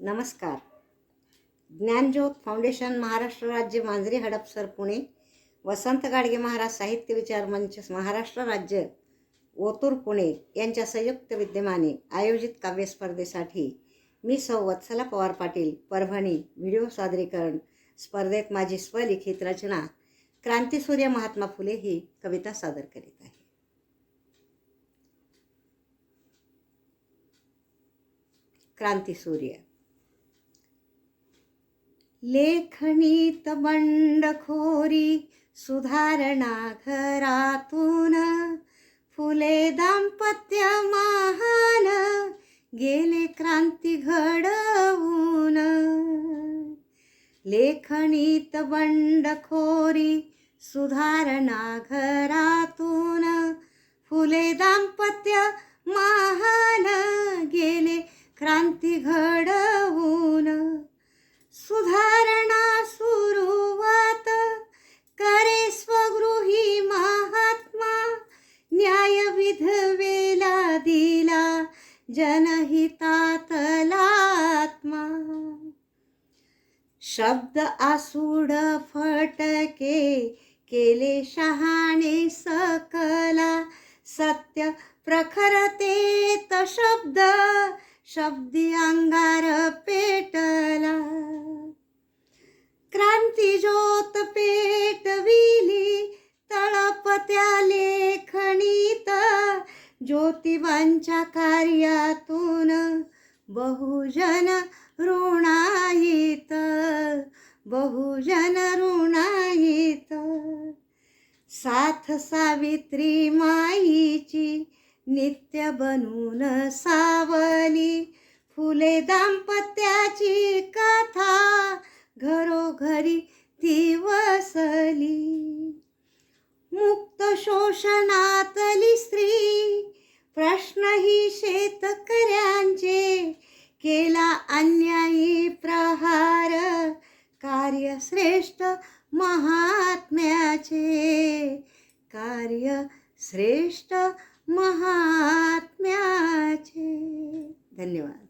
नमस्कार. ज्ञानज्योत फाउंडेशन महाराष्ट्र राज्य मांजरी हडपसर पुणे. वसंत गाडगे महाराज साहित्य विचार मंच महाराष्ट्र राज्य ओतूर पुणे. यांच्या संयुक्त विद्यमाने आयोजित काव्यस्पर्धेसाठी मी सौ वत्सला पवार पाटील परभणी व्हिडिओ सादरीकरण स्पर्धेत माझी स्वलिखित रचना क्रांतीसूर्य महात्मा फुले ही कविता सादर करीत आहे. क्रांतीसूर्य लेखणीत बंडखोरी सुधारणा घरातून. फुले दाम्पत्य महान गेले क्रांती घडवून. लेखणीत बंडखोरी सुधारणा घरातून. फुले दाम्पत्य महान गेले क्रांती घडवून. जनहितातला आत्मा शब्द आसूड फटके केले शहाणे सकला। सत्य प्रखरतेत शब्द शब्दी अंगार पेटला। क्रांती ज्योत पे ज्योतिबांच्या कार्यातून बहुजन ऋणायित बहुजन ऋणायित. साथ सावित्री माईची नित्य बनून सावली फुले दाम्पत्याची कथा घरोघरी ती वसली. मुक्त शोषणातली स्त्री नाही शेतकऱ्यांचे केला अन्यायी प्रहार कार्य श्रेष्ठ महात्म्याचे. कार्य श्रेष्ठ महात्म्याचे. धन्यवाद.